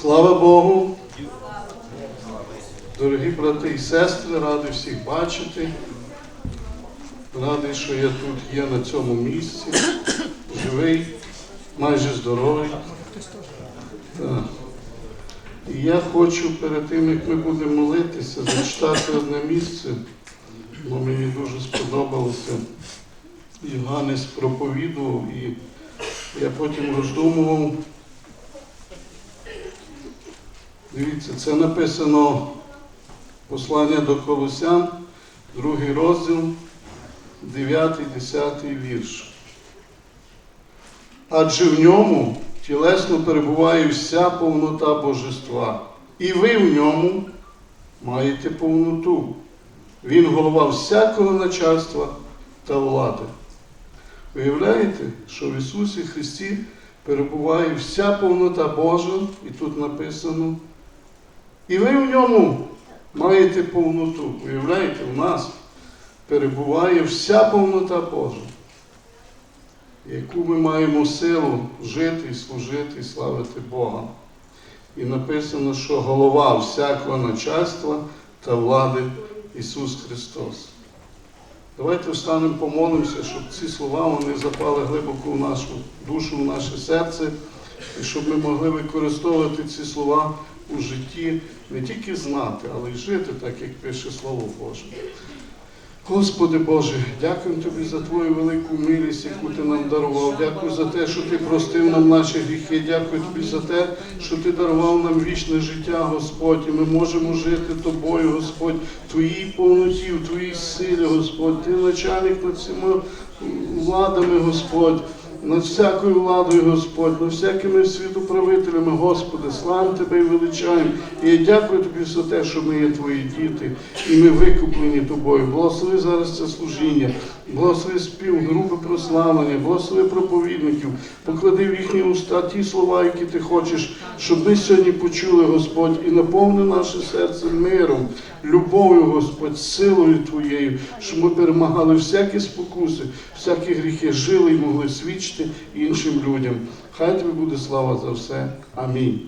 Слава Богу! Дорогі брати і сестри, радий всіх бачити. Радий, що я тут є на цьому місці, живий, майже здоровий. Так. І я хочу перед тим, як ми будемо молитися, зачитати одне місце, бо мені дуже сподобалося. Євганес проповідував, і я потім роздумував. Дивіться, це написано послання до Колосян, другий розділ, 9, 10 вірш. Адже в ньому тілесно перебуває вся повнота Божества, і ви в ньому маєте повноту. Він голова всякого начальства та влади. Виявляєте, що в Ісусі Христі перебуває вся повнота Божа, і тут написано, і ви в ньому маєте повноту. Уявляєте, в нас перебуває вся повнота Божа, яку ми маємо силу жити служити славити Бога. І написано, що голова всякого начальства та влади Ісус Христос. Давайте встанемо, помолимося, щоб ці слова вони запали глибоко в нашу душу, в наше серце, і щоб ми могли використовувати ці слова у житті, не тільки знати, але й жити так, як пише Слово Боже. Господи Боже, дякую Тобі за Твою велику милість, яку Ти нам дарував. Дякую за те, що Ти простив нам наші гріхи. Дякую Тобі за те, що Ти дарував нам вічне життя, Господь. І ми можемо жити Тобою, Господь, Твоїй повноті, в Твоїй силі, Господь. Ти начальник над всіма владами, Господь. Над всякою владою, Господь, над всякими світоправителями, Господи, славимо Тебе і величаємо. І я дякую Тобі за те, що ми є Твої діти, і ми викуплені Тобою. Благослови зараз це служіння, благослови спів, групи прославлення, благослови проповідників, поклади в їхні уста ті слова, які ти хочеш, щоб ми сьогодні почули, Господь, і наповни наше серце миром, любов'ю, Господь, силою Твоєю, щоб ми перемагали всякі спокуси, всякі гріхи, жили і могли свідчити іншим людям. Хай тобі буде слава за все. Амінь.